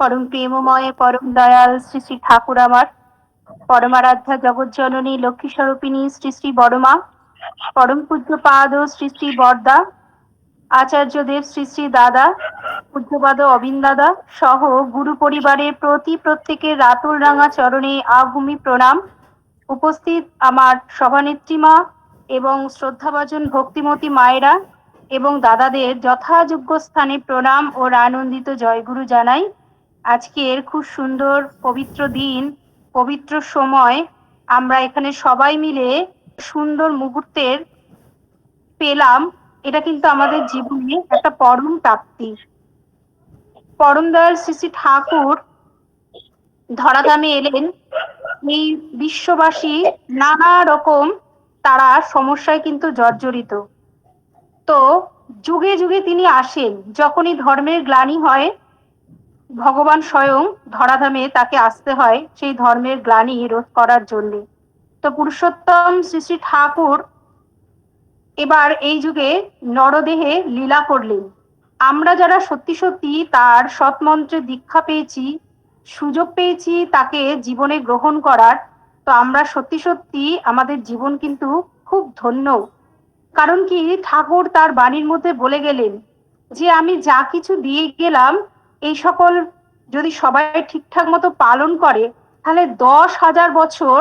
পরম প্রেমময়, পরম দয়াল শ্রী শ্রী ঠাকুর আমার। পরমারাধ্যা জগৎ জননী লক্ষ্মী স্বরূপিণী শ্রী শ্রী বড়মা, পরম পূজ্য পাদ শ্রী শ্রী বরদা, আচার্যদেব শ্রী শ্রী দাদা, পূজ্যপাদ অবিন দাদা সহ গুরু পরিবারের প্রতি প্রত্যেকের রাতুল রাঙা চরণে আভূমি প্রণাম। উপস্থিত আমার সভানেত্রীমা এবং শ্রদ্ধাভাজন ভক্তিমতী মায়েরা এবং দাদাদের যথাযোগ্য স্থানে প্রণাম ও আনন্দিত জয়গুরু জানাই। আজকের খুব সুন্দর পবিত্র দিন, পবিত্র সময়। আমরা এখানে সবাই মিলে সুন্দর মুহূর্তের পেলাম। এটা কিন্তু আমাদের জীবনে একটা পরম প্রাপ্তি। পরম দয়াল শ্রী শ্রী ঠাকুর ধরাধামে এলেন। এই বিশ্ববাসী নানা রকম তারা সমস্যায় কিন্তু জর্জরিত। তো যুগে যুগে তিনি আসেন। যখনই ধর্মের গ্লানি হয় ভগবান স্বয়ং ধরাধামে তাকে আসতে হয় সেই ধর্মের গ্লানি রোধ করার জন্য। তো পুরুষোত্তম শ্রী শ্রী ঠাকুর এবার এই যুগে নরদেহে লীলা করলেন। আমরা যারা সত্যি সত্যি তার সৎমন্ত্রে দীক্ষা পেয়েছি, সুযোগ পেয়েছি তাকে জীবনে গ্রহণ করার, তো আমরা সত্যি সত্যি আমাদের জীবন কিন্তু খুব ধন্য। কারণ কি? ঠাকুর তার বাণীর মধ্যে বলে গেলেন যে, আমি যা কিছু দিয়ে গেলাম এই সকল যদি সবাই ঠিকঠাক মতো পালন করে, তাহলে দশ হাজার বছর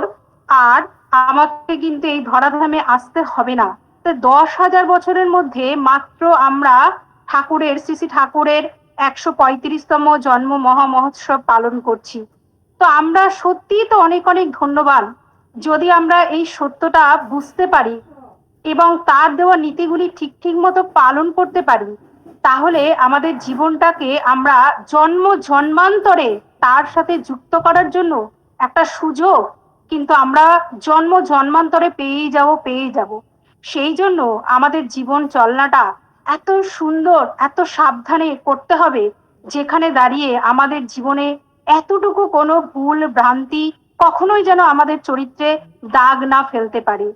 আর আমাকে কিন্তু এই ধরাধামে আসতে হবে না। দশ হাজার বছরের মধ্যে মাত্র আমরা ঠাকুরের, শ্রী শ্রী ঠাকুরের একশো পঁয়ত্রিশতম জন্ম মহা মহোৎসব পালন করছি। তো আমরা সত্যি তো অনেক অনেক ধন্যবান। যদি আমরা এই সত্যটা বুঝতে পারি এবং তার দেওয়া নীতিগুলি ঠিক ঠিক মতো পালন করতে পারি তাহলে আমাদের জীবনটাকে আমরা জন্ম জন্মান্তরে তার সাথে যুক্ত করার জন্য একটা সুযোগ, কিন্তু আমরা জন্ম জন্মান্তরে পেয়েই যাব পেয়েই যাব। সেই জন্য আমাদের জীবন চলনাটা এত সুন্দর, এত সাবধানে করতে হবে, যেখানে দাঁড়িয়ে আমাদের জীবনে এতটুকু কোনো ভুল ভ্রান্তি কখনোই যেন আমাদের চরিত্রে দাগ না ফেলতে পারে।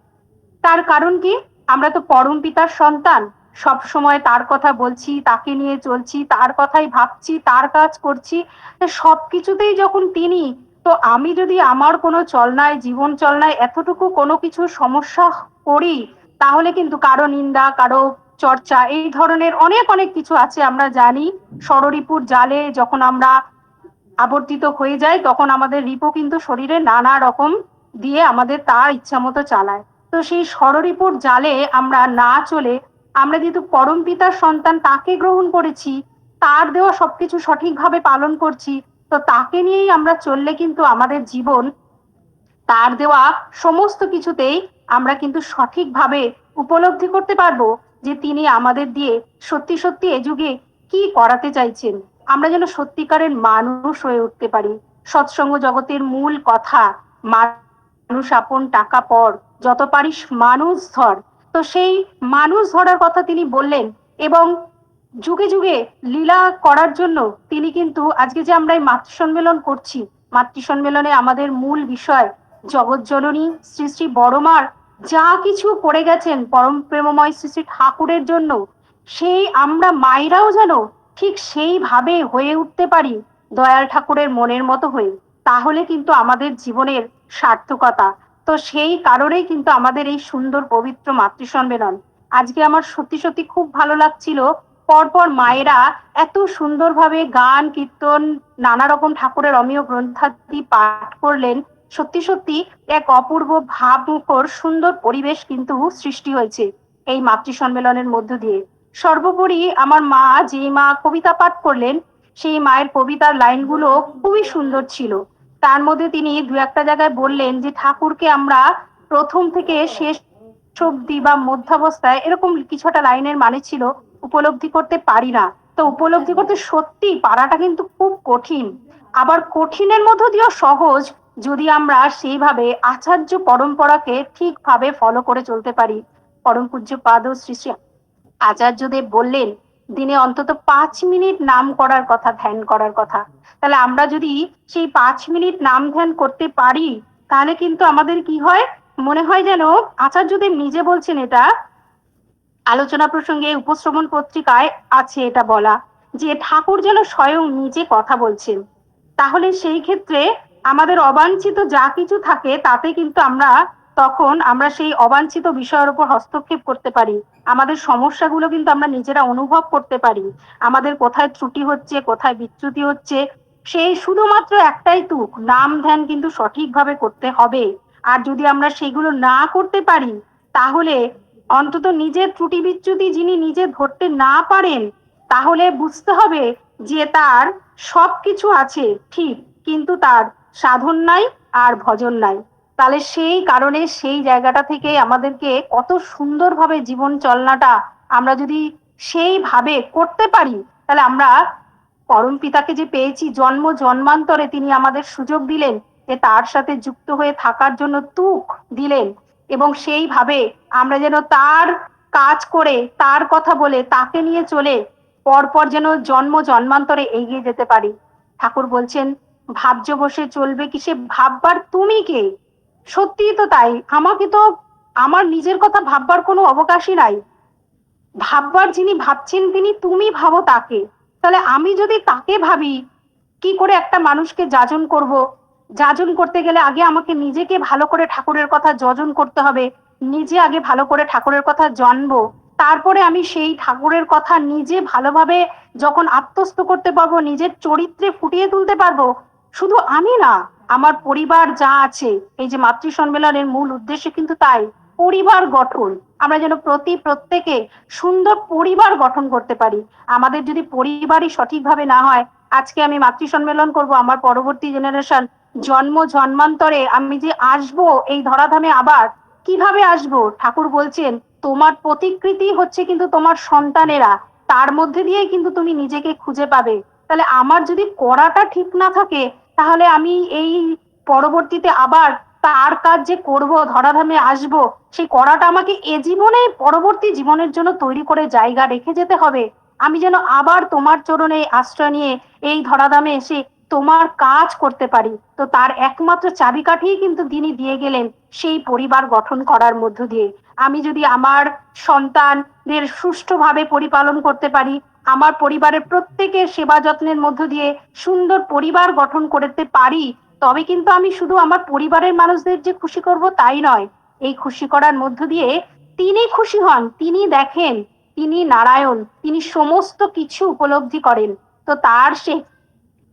তার কারণ কি? আমরা তো পরম পিতার সন্তান। সব সময় তার কথা বলছি, তাকে নিয়ে চলছি, তার কথাই ভাবছি, তার কাজ করছি। সব কিছুতেই যখন তিনি, তো আমি যদি আমার কোনো চলনায়, জীবন চলনায় এতটুকু কোনো কিছু সমস্যা করি, তাহলে কিন্তু কারও নিন্দা, কারও চর্চা, এই ধরনের অনেক অনেক কিছু আছে আমরা জানি। ষড়রিপুর জালে যখন আমরা আবর্তিত হয়ে যাই, তখন আমাদের রিপো কিন্তু শরীরে নানা রকম দিয়ে আমাদের তার ইচ্ছা মতো চালায়। তো সেই ষড়রিপুর জালে আমরা না চলে আমরা যেহেতু পরম পিতার সন্তান তাকে গ্রহণ করেছি, তার দেওয়া সবকিছু সঠিকভাবে পালন করছি, তো তাকে নিয়েই আমরা চললে কিন্তু আমাদের জীবন, তার দেওয়া সমস্ত কিছুতেই আমরা কিন্তু সঠিকভাবে উপলব্ধি করতে পারব যে তিনি আমাদের দিয়ে সত্যি সত্যি এ যুগে কি করাতে চাইছেন। আমরা যেন সত্যিকারের মানুষ হয়ে উঠতে পারি। সৎসঙ্গ জগতের মূল কথা, মানুষ আপন টাকা পর, যত পারিস মানুষ ধর। তো সেই মানুষ ধরার কথা তিনি বললেন এবং যুগে যুগে লীলা করার জন্য তিনি কিন্তু আজকে যে আমরা এই মাতৃ সম্মেলন করছি মাতৃ সম্মেলনে আমাদের মূল বিষয় জগৎ জননী শ্রী শ্রী বড়মার যা কিছু করে গেছেন পরম প্রেমময় শ্রী শ্রী ঠাকুরের জন্য, সেই আমরা মায়েরাও যেন ঠিক সেইভাবে হয়ে উঠতে পারি দয়াল ঠাকুরের মনের মতো হয়ে। তাহলে কিন্তু আমাদের জীবনের সার্থকতা তো সেই কারণেই কিন্তু আমাদের এই সুন্দর পবিত্র মাতৃ সম্মেলন আজকে আমার সত্যি সত্যি খুব ভালো লাগছিল। পরপর মায়েরা এত সুন্দরভাবে গান, কীর্তন, নানা রকম ঠাকুরের অমীয় গ্রন্থাদি পাঠ করলেন। সত্যি সত্যি এক অপূর্ব ভাবমুখর সুন্দর পরিবেশ কিন্তু সৃষ্টি হয়েছে এই মাতৃ সম্মেলনের মধ্য দিয়ে। সর্বোপরি আমার মা যে মা কবিতা পাঠ করলেন, সেই মায়ের কবিতার লাইনগুলো খুবই সুন্দর ছিল। তার মধ্যে তিনি দু একটা জায়গায় বললেন যে, ঠাকুরকে আমরা প্রথম থেকে শেষ অব্দি বা মধ্যাবস্থায় এরকম কিছুটা লাইনের মানে ছিল, উপলব্ধি করতে পারি না। তো উপলব্ধি করতে সত্যি পারাটা কিন্তু খুব কঠিন। আবার কঠিনের মধ্য দিয়েও সহজ, যদি আমরা সেইভাবে আচার্য পরম্পরাকে ঠিকভাবে ফলো করে চলতে পারি। পরম পূজ্য পাদ শ্রী শ্রী আচার্যদেব বললেন দিনে অন্তত পাঁচ মিনিট নাম করার কথা, ধ্যান করার কথা। তাহলে আমরা যদি সেই পাঁচ মিনিট নাম ধ্যান করতে পারি, তাহলে কিন্তু আমাদের কি হয়? মনে হয় যেন আচার্যদেব নিজে বলছেন এটা, আলোচনা প্রসঙ্গে উপশ্রবণ পত্রিকায় আছে এটা বলা, যে ঠাকুর যেন স্বয়ং নিজে কথা বলছেন। তাহলে সেই ক্ষেত্রে আমাদের অবাঞ্ছিত যা কিছু থাকে, তাতে কিন্তু আমরা তখন আমরা সেই অবাঞ্ছিত বিষয়ের উপর হস্তক্ষেপ করতে পারি। আমাদের সমস্যাগুলো কিন্তু আমরা নিজেরা অনুভব করতে পারি। আমাদের কোথায় ত্রুটি হচ্ছে, কোথায় বিচ্যুতি হচ্ছে, সেই শুধুমাত্র একটাই তুক, নাম ধ্যান কিন্তু সঠিকভাবে করতে হবে। আর যদি আমরা সেগুলো না করতে পারি, তাহলে অন্তত নিজের ত্রুটি বিচ্যুতি যিনি নিজে ধরতে না পারেন, তাহলে বুঝতে হবে যে তার সব কিছু আছে, ঠিক, কিন্তু তার সাধন নাই আর ভজন নাই। তাহলে সেই কারণে সেই জায়গাটা থেকে আমাদেরকে কত সুন্দরভাবে জীবন চলনাটা আমরা যদি সেইভাবে করতে পারি, তাহলে আমরা পরম পিতাকে যে পেয়েছি জন্ম জন্মান্তরে তিনি আমাদের সুযোগ দিলেন, যে তার সাথে যুক্ত হয়ে থাকার জন্য তুক দিলেন এবং সেইভাবে আমরা যেন তার কাজ করে, তার কথা বলে, তাকে নিয়ে চলে পরপর যেন জন্ম জন্মান্তরে এগিয়ে যেতে পারি। ঠাকুর বলছেন ভাবজ বসে চলবে কি সে ভাববার তুমি কে? সত্যি তো তাই। আমাকে তো আমার নিজের কথা ভাববার কোনো অবকাশই নাই। ভাববার যিনি ভাবছেন তিনি তুমি ভাবো তাকে। তাহলে আমি যদি তাকে ভাবি, কি করে একটা মানুষকে যাজন করব? যাজন করতে গেলে আগে আমাকে নিজেকে ভালো করে ঠাকুরের কথা যজন করতে হবে। নিজে আগে ভালো করে ঠাকুরের কথা জানব। তারপরে আমি সেই ঠাকুরের কথা নিজে ভালোভাবে যখন আত্মস্থ করতে পারব, নিজের চরিত্রে ফুটিয়ে তুলতে পারব, শুধু আমি না আমার পরিবার যা আছে, এই যে মাতৃ সম্মেলনের মূল উদ্দেশ্য কিন্তু তাই, পরিবার গঠন। আমরা যেন প্রতি প্রত্যেকে সুন্দর পরিবার গঠন করতে পারি। আমাদের যদি পরিবারই সঠিকভাবে না হয়, আজকে আমি মাতৃ সম্মেলন করব, আমার পরবর্তী জেনারেশন জন্ম জন্মান্তরে আমি যে আসব, এই ধরাধামে আবার কীভাবে আসব? ঠাকুর বলছেন, তোমার প্রতিকৃতি হচ্ছে কিন্তু তোমার সন্তানেরা। তার মধ্যে দিয়েই কিন্তু তুমি নিজেকে খুঁজে পাবে। তাহলে আমার যদি করাটা ঠিক না থাকে তাহলে আমি এই পরবর্তীতে আবার তার কাজ যে করব, ধরাধামে আসব, সেই করাটা আমাকে এ জীবনে, পরবর্তী জীবনের জন্য তৈরি করে জায়গা রেখে যেতে হবে। আমি যেন আবার তোমার চরণে আশ্রয় নিয়ে এই ধরাধামে এসে তোমার কাজ করতে পারি। তো তার একমাত্র চাবিকাঠিই কিন্তু তিনি দিয়ে গেলেন সেই পরিবার গঠন করার মধ্য দিয়ে। আমি যদি আমার সন্তানদের সুষ্ঠুভাবে পরিপালন করতে পারি আমার পরিবারের প্রত্যেকের সেবা যত্নের মধ্য দিয়ে সুন্দর পরিবার গঠন করতে পারি, তবে কিন্তু আমি শুধু আমার পরিবারের মানুষদের যে খুশি করব তাই নয়। এই খুশি করার মধ্য দিয়ে তিনি খুশি হন, তিনি দেখেন, তিনি নারায়ণ, তিনি সমস্ত কিছু উপলব্ধি করেন। তো তার সে,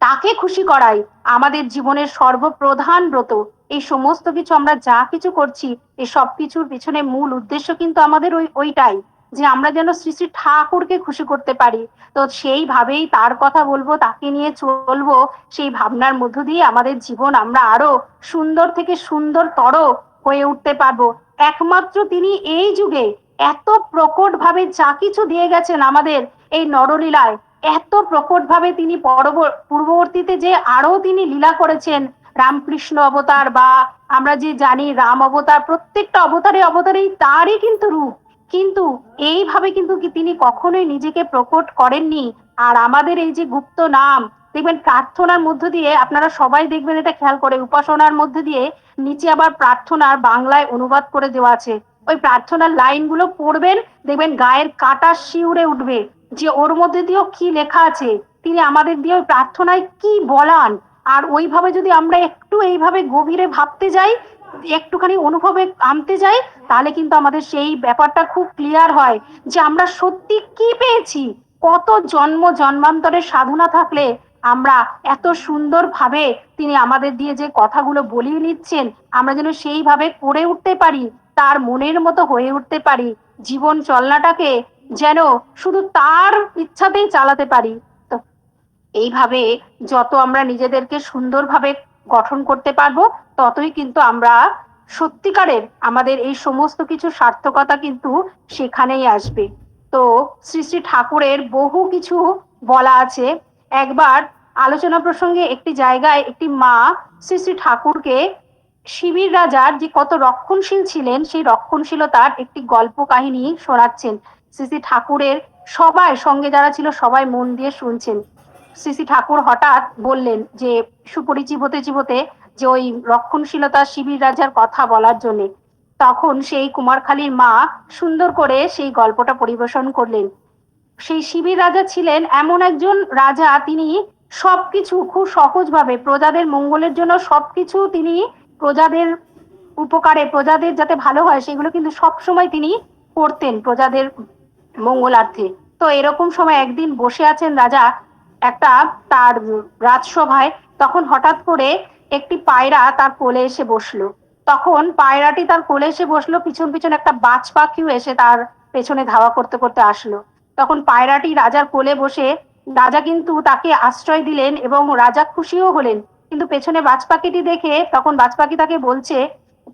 তাকে খুশি করাই আমাদের জীবনের সর্বপ্রধান ব্রত। এই সমস্ত কিছু আমরা যা কিছু করছি, এই সব কিছুর পিছনে মূল উদ্দেশ্য কিন্তু আমাদের ওই, ওইটাই। যে আমরা যেন শ্রী শ্রী ঠাকুরকে খুশি করতে পারি। তো সেইভাবেই তার কথা বলব, তাকে নিয়ে চলবো, সেই ভাবনার মধ্য দিয়ে আমাদের জীবন আমরা আরও সুন্দর থেকে সুন্দরতর হয়ে উঠতে পারব। একমাত্র তিনি এই যুগে এত প্রকট ভাবে যা কিছু দিয়ে গেছেন আমাদের এই নরলীলায়, এত প্রকট ভাবে তিনি পূর্ববর্তীতে যে আরও তিনি লীলা করেছেন, রামকৃষ্ণ অবতার বা আমরা যে জানি রাম অবতার, প্রত্যেকটা অবতারে অবতারেই তারই কিন্তু রূপ। কিন্তু এইভাবে কিন্তু তিনি কখনোই নিজেকে প্রকট করেননি? আর আমাদের এই যে গুপ্ত নাম, দেখবেন প্রার্থনার মধ্য দিয়ে আপনারা সবাই দেখবেন এটা খেয়াল করে, উপাসনার মধ্যে দিয়ে নিচে আবার প্রার্থনার বাংলায় অনুবাদ করে দেওয়া আছে। ওই প্রার্থনার লাইনগুলো পড়বেন, দেখবেন গায়ের কাটা শিউরে উঠবে। যে ওর মধ্যে দিয়েও কি লেখা আছে? তিনি আমাদের দিয়ে ওই প্রার্থনায় কি বলান? আর ওইভাবে যদি আমরা একটু এইভাবে গভীরে ভাবতে যাই একটুখানি অনুভবে আনতে যাই, তাহলে কিন্তু আমাদের সেই ব্যাপারটা খুব ক্লিয়ার হয় যে আমরা সত্যি কি পেয়েছি? কত জন্ম জন্মান্তরের সাধনা থাকলে আমরা এত সুন্দর ভাবে তিনি আমাদের দিয়ে যে কথাগুলো বলিয়ে নিচ্ছেন, আমরা যেন সেইভাবে করে উঠতে পারি, তার মনের মতো হয়ে উঠতে পারি, জীবন চলনাটাকে যেন শুধু তার ইচ্ছাতেই চালাতে পারি। এইভাবে যত আমরা নিজেদেরকে সুন্দরভাবে গঠন করতে পারব, ততই কিন্তু আমরা সত্যিকারের আমাদের এই সমস্ত কিছু সার্থকতা কিন্তু সেখানেই আসবে। তো শ্রী শ্রী ঠাকুরের বহু কিছু বলা আছে। একবার আলোচনা প্রসঙ্গে একটি জায়গায় একটি মা শ্রী শ্রী ঠাকুরকে শিবির রাজার যে কত রক্ষণশীল ছিলেন, সেই রক্ষণশীলতার একটি গল্প কাহিনী শোনাচ্ছেন। শ্রী শ্রী ঠাকুরের সবাই সঙ্গে যারা ছিল সবাই মন দিয়ে শুনছেন। শ্রী শ্রী ঠাকুর হঠাৎ বললেন যে, সুপরিচিত হতে চিবতে যে ওই রক্ষণশীলতা শিবির রাজার কথা বলার জন্য। তখন সেই কুমারখালীর মা সুন্দর করে সেই গল্পটা পরিবেশন করলেন। সেই শিবির রাজা ছিলেন এমন একজন রাজা, তিনি সবকিছু খুব সহজভাবে প্রজাদের মঙ্গলের জন্য সবকিছু তিনি প্রজাদের উপকারে, প্রজাদের যাতে ভালো হয় সেগুলো কিন্তু সবসময় তিনি করতেন প্রজাদের মঙ্গলার্থে। তো এরকম সময় একদিন বসে আছেন রাজা একটা তার রাজসভায় তখন হঠাৎ করে একটি পায়রা তার কোলে এসে বসল। তখন পায়রাটি তার কোলে এসে বসল, পিছন পিছন একটা বাজ পাখিও এসে তার পেছনে ধাওয়া করতে করতে আসলো। তখন পায়রাটি রাজার কোলে বসে, রাজা কিন্তু তাকে আশ্রয় দিলেন এবং রাজা খুশিও হলেন। কিন্তু পেছনে বাজ পাখিটি দেখে তখন বাজ পাখি তাকে বলছে,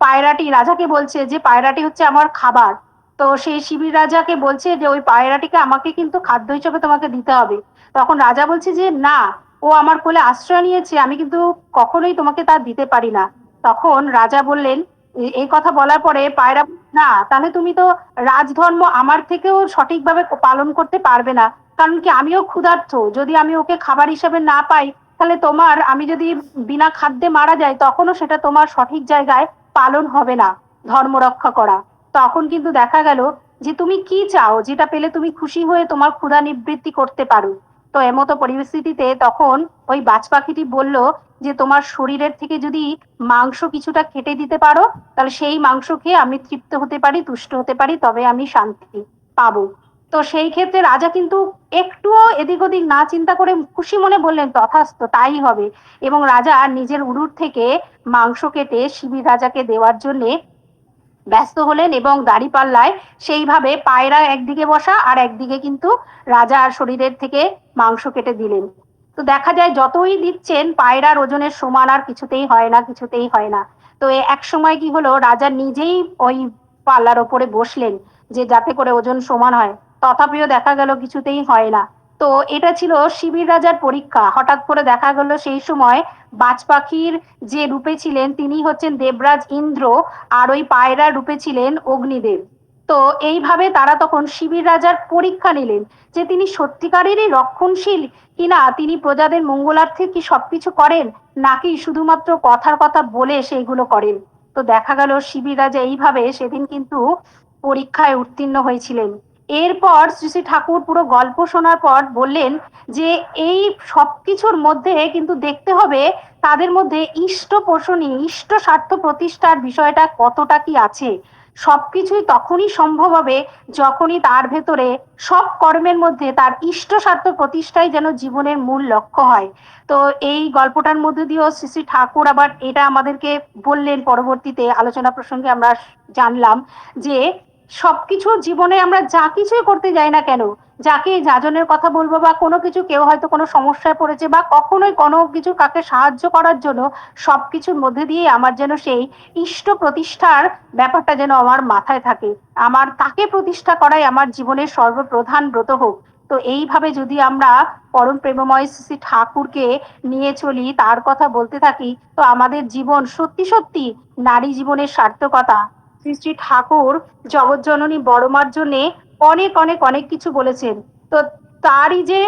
পায়রাটি, রাজাকে বলছে যে পায়রাটি হচ্ছে আমার খাবার। তো সেই শিবির রাজাকে বলছে যে ওই পায়রাটিকে আমাকে কিন্তু খাদ্য হিসেবে তোমাকে দিতে হবে। তখন রাজা বলছে যে, না, ও আমার কোলে আশ্রয় নিয়েছে, আমি কিন্তু কখনোই তোমাকে তা দিতে পারি না। তখন রাজা বললেন এই কথা বলার পরে পায়রা না, তাহলে তুমি তো রাজধর্ম আমার থেকেও সঠিকভাবে পালন করতে পারবে না। কারণ কি, আমিও ক্ষুধার্থ যদি আমি ওকে খাবার হিসেবে না পাই, তাহলে তোমার, আমি যদি বিনা খাদ্যে মারা যাই, তখনও সেটা তোমার সঠিক জায়গায় পালন হবে না, ধর্ম রক্ষা করা। তখন কিন্তু দেখা গেল যে, তুমি কি চাও, যেটা পেলে তুমি খুশি হয়ে তোমার ক্ষুধা নিবৃত্তি করতে পারো? তো এমতো পরিস্থিতিতে তখন ওই বাজ পাখিটি বলল যে, তোমার শরীরের থেকে যদি মাংস কিছুটা কেটে দিতে পারো, তাহলে সেই মাংস খেয়ে আমি তৃপ্ত হতে পারি, তুষ্ট হতে পারি, তবে আমি শান্তি পাবো। তো সেই ক্ষেত্রে রাজা কিন্তু একটুও এদিক ওদিক না চিন্তা করে খুশি মনে বললেন তথাস্ত তাই হবে। এবং রাজা নিজের উড়ুর থেকে মাংস কেটে শিবির রাজাকে দেওয়ার জন্যে ব্যস্ত হলেন এবং দাড়িপাল্লায় সেইভাবে পায়রা একদিকে বসা আর একদিকে কিন্তু রাজার শরীরের থেকে মাংস কেটে দিলেন। তো দেখা যায় যতই দিচ্ছেন, পায়রার ওজনের সমান আর কিছুতেই হয় না, কিছুতেই হয় না। তো এক সময় কি হলো, রাজা নিজেই ওই পাল্লার ওপরে বসলেন যে যাতে করে ওজন সমান হয়। তথাপিও দেখা গেল কিছুতেই হয় না। তো এটা ছিল শিবির রাজার পরীক্ষা। হঠাৎ করে দেখা গেল সেই সময় বাজ পাখির যে রূপে ছিলেন তিনি হচ্ছেন দেবরাজ ইন্দ্র আর ওই পায়রা রূপে ছিলেন অগ্নিদেব। তো এইভাবে তারা তখন শিবির রাজার পরীক্ষা নিলেন যে তিনি সত্যিকারেরই রক্ষণশীল কিনা, তিনি প্রজাদের মঙ্গলার্থে কি সবকিছু করেন নাকি শুধুমাত্র কথার কথা বলে সেইগুলো করেন। তো দেখা গেল শিবির রাজা এইভাবে সেদিন কিন্তু পরীক্ষায় উত্তীর্ণ হয়েছিলেন। এরপর শ্রী শ্রী ঠাকুর পুরো গল্প শোনার পর বললেন যে এই সবকিছুর মধ্যে কিন্তু দেখতে হবে তাদের মধ্যে ইষ্ট পোষণী, ইষ্ট স্বার্থ প্রতিষ্ঠার বিষয়টা কতটা কি আছে? সবকিছুই তখনই সম্ভব হবে যখনই তার ভেতরে সব কর্মের মধ্যে তার ইষ্ট স্বার্থ প্রতিষ্ঠাই যেন জীবনের মূল লক্ষ্য হয়। তো এই গল্পটার মধ্যে দিয়েও শ্রী শ্রী ঠাকুর আবার এটা আমাদেরকে বললেন পরবর্তীতে, আলোচনা প্রসঙ্গে আমরা জানলাম যে সবকিছু জীবনে আমরা যা কিছুই করতে যাই না কেন, যাকে যাজনের কথা বলব বা কোনো কিছু কেউ হয়তো কোনো সমস্যায় পড়েছে বা কখনোই কোনো কিছু কাকে সাহায্য করার জন্য সবকিছুর মধ্যে দিয়ে আমার যেন সেই ইষ্ট প্রতিষ্ঠার ব্যাপারটা যেন আমার মাথায় থাকে। আমার তাকে প্রতিষ্ঠা করাই আমার জীবনের সর্বপ্রধান ব্রত হোক। তো এইভাবে যদি আমরা পরম প্রেমময় শ্রী ঠাকুরকে নিয়ে চলি, তার কথা বলতে থাকি, তো আমাদের জীবন সত্যি সত্যি নারী জীবনের সার্থকতা শ্রী শ্রী ঠাকুর জগৎজননী বড়মার জন্য অনেক অনেক অনেক কিছু বলেছেন। তো তারই যে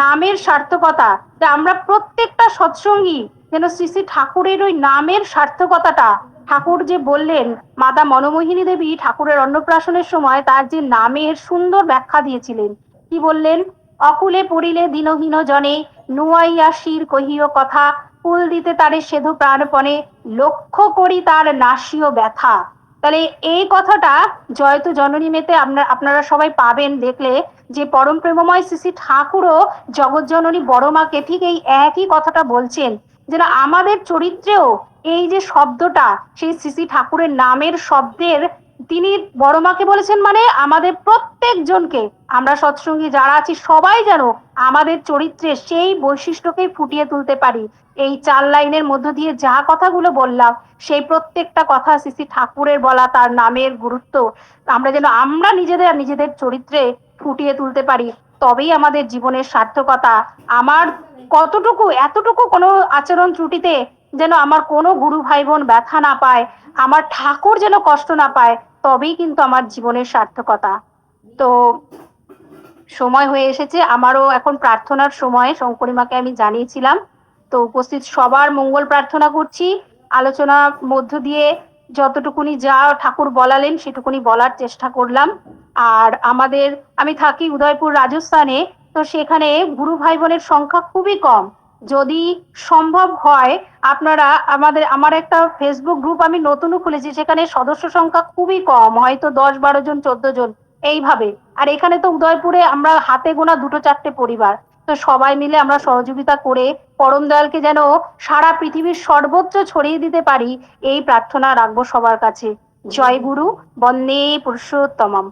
নামের সার্থকতা আমরা প্রত্যেকটা সৎসঙ্গী যেন শ্রী শ্রী ঠাকুরের ওই নামের সার্থকতাটা, ঠাকুর যে বললেন, মাতা মনমোহিনী দেবী ঠাকুরের অন্নপ্রাশনের সময় তার যে নামের সুন্দর ব্যাখ্যা দিয়েছিলেন, কি বললেন? অকুলে পড়িলে দিনহীন জনে, নুয়াইয়া শির কহিও কথা, কুল দিতে তারে সেধু প্রাণপণে, লক্ষ্য করি তার নাসীয় ব্যথা। তাহলে এই কথাটা জয়তু জননী মেতে আপনার, আপনারা সবাই পাবেন দেখলে যে পরম প্রেমময় শ্রী ঠাকুরও জগৎ জননী বড় মাকে ঠিক এই একই কথাটা বলছেন যেন আমাদের চরিত্রেও এই যে শব্দটা সেই শ্রী ঠাকুরের নামের শব্দের তিনি বড় মাকে বলেছেন মানে আমাদের প্রত্যেকজনকে, আমরা সৎসঙ্গী যারা আছি সবাই যেন আমাদের চরিত্রে সেই বৈশিষ্ট্যকেই ফুটিয়ে তুলতে পারি। এই চার লাইনের মধ্য দিয়ে যা কথাগুলো বললাম, সেই প্রত্যেকটা কথা শ্রী ঠাকুরের বলা, তার নামের গুরুত্ব, আমরা যেন আমরা নিজেদের নিজেদের চরিত্রে ফুটিয়ে তুলতে পারি, তবেই আমাদের জীবনের সার্থকতা। আমার কতটুকু, এতটুকু কোনো আচরণ ত্রুটিতে যেন আমার কোনো গুরু ভাই বোন ব্যথা না পায়, আমার ঠাকুর যেন কষ্ট না পায় তবেই কিন্তু আমার জীবনের সার্থকতা। তো সময় হয়ে এসেছে, আমারও এখন প্রার্থনার সময়, শঙ্করীমাকে আমি জানিয়েছিলাম। তো উপস্থিত সবার মঙ্গল প্রার্থনা করছি। আলোচনা মধ্য দিয়ে যতটুকুনি যা ঠাকুর বলালেন, সেটুকুনি বলার চেষ্টা করলাম। আর আমাদের, আমি থাকি উদয়পুর রাজস্থানে, তো সেখানে গুরু ভাই বোনের সংখ্যা খুবই কম। যদি সম্ভব হয়, আপনারা আমাদের, আমার একটা ফেসবুক গ্রুপ আমি নতুনও খুলেছি, সেখানে সদস্য সংখ্যা খুবই কম, হয়তো দশ বারো জন, চোদ্দ জন, এইভাবে। আর এখানে তো উদয়পুরে আমরা হাতে গোনা দুটো চারটে পরিবার। তো সবাই মিলে আমরা সহযোগিতা করে পরম দয়ালকে যেন সারা পৃথিবীর সর্বোচ্চ ছড়িয়ে দিতে পারি, এই প্রার্থনা রাখব সবার কাছে। জয় গুরু, বন্দে পুরুষোত্তমম।